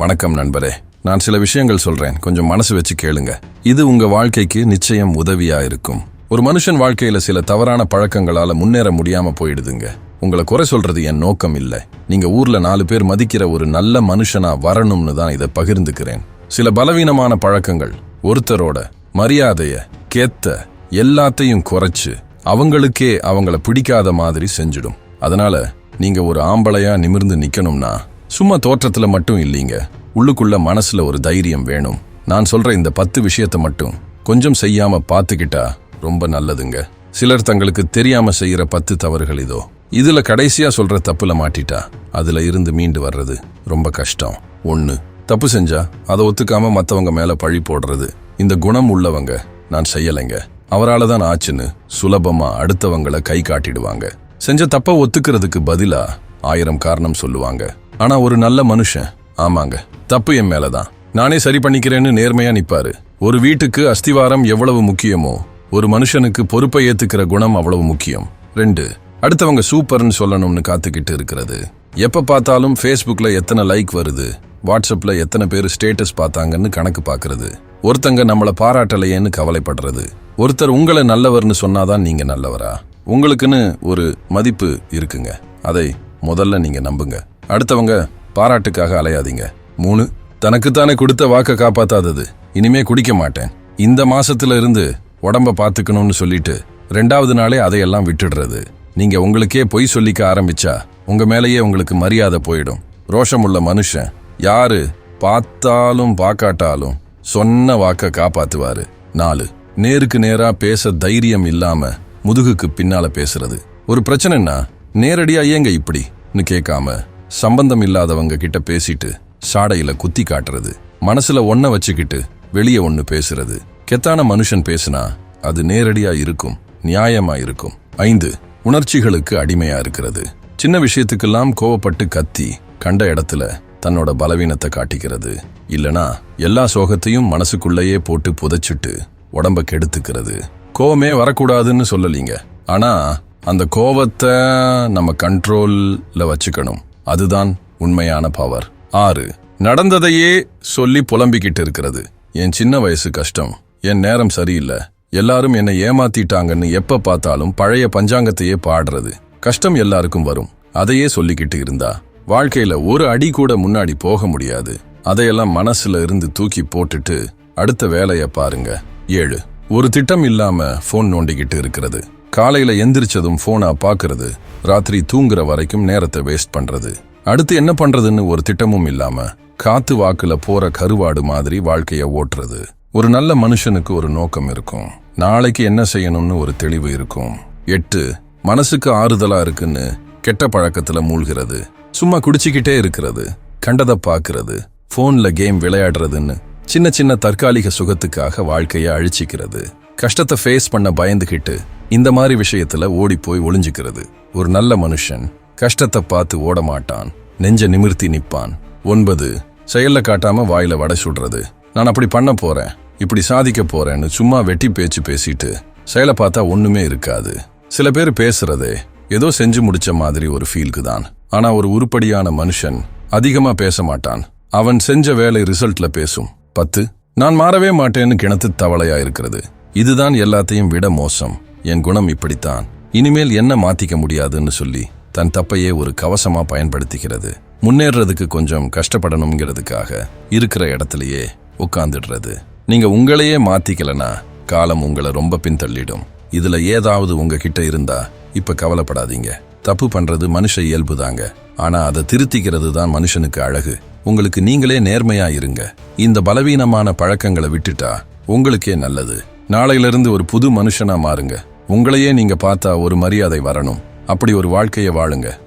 வணக்கம் நண்பரே. நான் சில விஷயங்கள் சொல்றேன். கொஞ்சம் மனசு வச்சு கேளுங்க. இது உங்க வாழ்க்கைக்கு நிச்சயம் உதவியா இருக்கும். ஒரு மனுஷன் வாழ்க்கையில சில தவறான பழக்கங்களால முன்னேற முடியாம போயிடுதுங்க. உங்களை குறை சொல்றது என் நோக்கம் இல்ல. நீங்க ஊர்ல நாலு பேர் மதிக்கிற ஒரு நல்ல மனுஷனா வரணும்னு தான் இதை பகிர்ந்துக்கிறேன். சில பலவீனமான பழக்கங்கள் ஒருத்தரோட மரியாதைய கேத்த எல்லாத்தையும் குறைச்சு அவங்களுக்கே அவங்கள பிடிக்காத மாதிரி செஞ்சிடும். அதனால நீங்க ஒரு ஆம்பளையா நிமிர்ந்து நிக்கணும்னா சும்மா தோற்றத்தில் மட்டும் இல்லைங்க. உள்ளுக்குள்ள மனசுல ஒரு தைரியம் வேணும். நான் சொல்ற இந்த பத்து விஷயத்தை மட்டும் கொஞ்சம் செய்யாம பார்த்துக்கிட்டா ரொம்ப நல்லதுங்க. சிலர் தங்களுக்கு தெரியாம செய்யற பத்து தவறுகள் இதோ. இதுல கடைசியா சொல்ற தப்புல மாட்டிட்டா அதுல இருந்து மீண்டு வர்றது ரொம்ப கஷ்டம். ஒன்று தப்பு செஞ்சா அதை ஒத்துக்காம மத்தவங்க மேல பழி போடுறது. இந்த குணம் உள்ளவங்க நான் செய்யலைங்க. அவரால் தான் ஆச்சுன்னு சுலபமா அடுத்தவங்களை கை காட்டிடுவாங்க. செஞ்ச தப்ப ஒத்துக்கிறதுக்கு பதிலா ஆயிரம் காரணம் சொல்லுவாங்க. ஆனா ஒரு நல்ல மனுஷன். ஆமாங்க. தப்பு என் மேலதான். நானே சரி பண்ணிக்கிறேன்னு நேர்மையா நிப்பாரு. ஒரு வீட்டுக்கு அஸ்திவாரம் எவ்வளவு முக்கியமோ ஒரு மனுஷனுக்கு பொறுப்பை ஏத்துக்கிற குணம் அவ்வளவு முக்கியம். ரெண்டு அடுத்தவங்க சூப்பர்னு சொல்லணும்னு காத்துக்கிட்டு இருக்கிறது. எப்ப பார்த்தாலும் ஃபேஸ்புக்ல எத்தனை லைக் வருது வாட்ஸ்அப்ல எத்தனை பேர் ஸ்டேட்டஸ் பார்த்தாங்கன்னு கணக்கு பார்க்கறது. ஒருத்தங்க நம்மளை பாராட்டலையேன்னு கவலைப்படுறது. ஒருத்தர் உங்களை நல்லவர்னு சொன்னாதான் நீங்க நல்லவரா? உங்களுக்குன்னு ஒரு மதிப்பு இருக்குங்க. அதை முதல்ல நீங்க நம்புங்க. அடுத்தவங்க பாராட்டுக்காக அலையாதீங்க. மூணு தனக்குத்தானே கொடுத்த வாக்க காப்பாத்தாதது. இனிமே குடிக்க மாட்டேன். இந்த மாசத்துல இருந்து உடம்ப பாத்துக்கணும்னு சொல்லிட்டு ரெண்டாவது நாளே அதையெல்லாம் விட்டுடுறது. நீங்க உங்களுக்கே பொய் சொல்லிக்க ஆரம்பிச்சா உங்க மேலேயே உங்களுக்கு மரியாதை போயிடும். ரோஷமுள்ள மனுஷன் யாரு பார்த்தாலும் பார்க்காட்டாலும் சொன்ன வாக்க காப்பாத்துவாரு. நாலு நேருக்கு நேரா பேச தைரியம் இல்லாம முதுகுக்கு பின்னால பேசுறது. ஒரு பிரச்சனைன்னா நேரடியா ஏங்க இப்படின்னு கேட்காம சம்பந்தம் இல்லாதவங்க கிட்ட பேசிட்டு சாடையில குத்தி காட்டுறது மனசுல ஒன்ன வச்சுக்கிட்டு வெளியே ஒன்னு பேசுறது. கெத்தான மனுஷன் பேசுனா அது நேரடியா இருக்கும் நியாயமா இருக்கும். ஐந்து உணர்ச்சிகளுக்கு அடிமையா இருக்கிறது. சின்ன விஷயத்துக்கெல்லாம் கோவப்பட்டு கத்தி கண்ட இடத்துல தன்னோட பலவீனத்தை காட்டிக்கிறது. இல்லனா எல்லா சோகத்தையும் மனசுக்குள்ளேயே போட்டு புதைச்சிட்டு உடம்ப கெடுத்துக்கிறது. கோவமே வரக்கூடாதுன்னு சொல்லலீங்க. ஆனா அந்த கோவத்தை நம்ம கண்ட்ரோல்ல வச்சுக்கணும். அதுதான் உண்மையான பவர் ஆறு நடந்ததையே சொல்லி புலம்பிக்கிட்டு இருக்கிறது என் சின்ன வயசு கஷ்டம். என் நேரம் சரியில்லை. எல்லாரும் என்னை ஏமாத்திட்டாங்கன்னு எப்ப பார்த்தாலும் பழைய பஞ்சாங்கத்தையே பாடுறது. கஷ்டம் எல்லாருக்கும் வரும். அதையே சொல்லிக்கிட்டு இருந்தா. வாழ்க்கையில ஒரு அடி கூட முன்னாடி போக முடியாது. அதையெல்லாம் மனசுல இருந்து தூக்கி போட்டுட்டு அடுத்த வேலையை பாருங்க. ஏழு ஒரு திட்டம் இல்லாம ஃபோன் நோண்டிக்கிட்டு இருக்கிறது. காலையில் எந்திரிச்சதும் ஃபோனாக பார்க்கறது ராத்திரி தூங்குற வரைக்கும் நேரத்தை வேஸ்ட் பண்றது. அடுத்து என்ன பண்றதுன்னு ஒரு திட்டமும் இல்லாம காத்து வாக்குல போற கருவாடு மாதிரி வாழ்க்கையை ஓட்டுறது. ஒரு நல்ல மனுஷனுக்கு ஒரு நோக்கம் இருக்கும். நாளைக்கு என்ன செய்யணும்னு ஒரு தெளிவு இருக்கும். எட்டு மனசுக்கு ஆறுதலா இருக்குன்னு கெட்ட பழக்கத்துல மூழ்கிறது. சும்மா குடிச்சிக்கிட்டே இருக்கிறது. கண்டதை பார்க்கறது. ஃபோனில் கேம் விளையாடுறதுன்னு சின்ன சின்ன தற்காலிக சுகத்துக்காக வாழ்க்கையை அழிச்சிக்கிறது. கஷ்டத்தை ஃபேஸ் பண்ண பயந்துக்கிட்டு இந்த மாதிரி விஷயத்துல ஓடி போய் ஒளிஞ்சுக்கிறது. ஒரு நல்ல மனுஷன் கஷ்டத்தை பார்த்து ஓட மாட்டான் நெஞ்ச நிமிர்த்தி நிற்பான். ஒன்பது செயல்ல காட்டாம வாயில வடை சுடுறது. நான் அப்படி பண்ண போறேன். இப்படி சாதிக்க போறேன்னு சும்மா வெட்டி பேச்சு பேசிட்டு செயலை பார்த்தா ஒண்ணுமே இருக்காது. சில பேர் பேசுறதே ஏதோ செஞ்சு முடிச்ச மாதிரி ஒரு ஃபீலுக்கு தான். ஆனா ஒரு உருப்படியான மனுஷன் அதிகமா பேச மாட்டான். அவன் செஞ்ச வேலை ரிசல்ட்ல பேசும். பத்து நான் மாறவே மாட்டேன்னு கிணத்து தவளையா இருக்கிறது. இதுதான் எல்லாத்தையும் விட மோசம். என் குணம் இப்படித்தான். இனிமேல் என்ன மாத்திக்க முடியாதுன்னு சொல்லி தன் தப்பையே ஒரு கவசமா பயன்படுத்திக்கிறது. முன்னேறதுக்கு கொஞ்சம் கஷ்டப்படணுங்கிறதுக்காக இருக்கிற இடத்துலயே உட்காந்துடுறது நீங்க உங்களையே மாத்திக்கலனா காலம் உங்களை ரொம்ப பின்தள்ளிடும். இதுல ஏதாவது உங்ககிட்ட இருந்தா இப்ப கவலைப்படாதீங்க. தப்பு பண்றது மனுஷ இயல்பு தாங்க ஆனா அதை திருத்திக்கிறது தான் மனுஷனுக்கு அழகு. உங்களுக்கு நீங்களே நேர்மையா இருங்க. இந்த பலவீனமான பழக்கங்களை விட்டுட்டா உங்களுக்கே நல்லது. நாளையிலிருந்து ஒரு புது மனுஷனா மாறுங்க. உங்களையே நீங்க பார்த்தா ஒரு மரியாதை வரணும். அப்படி ஒரு வாழ்க்கையை வாழுங்க.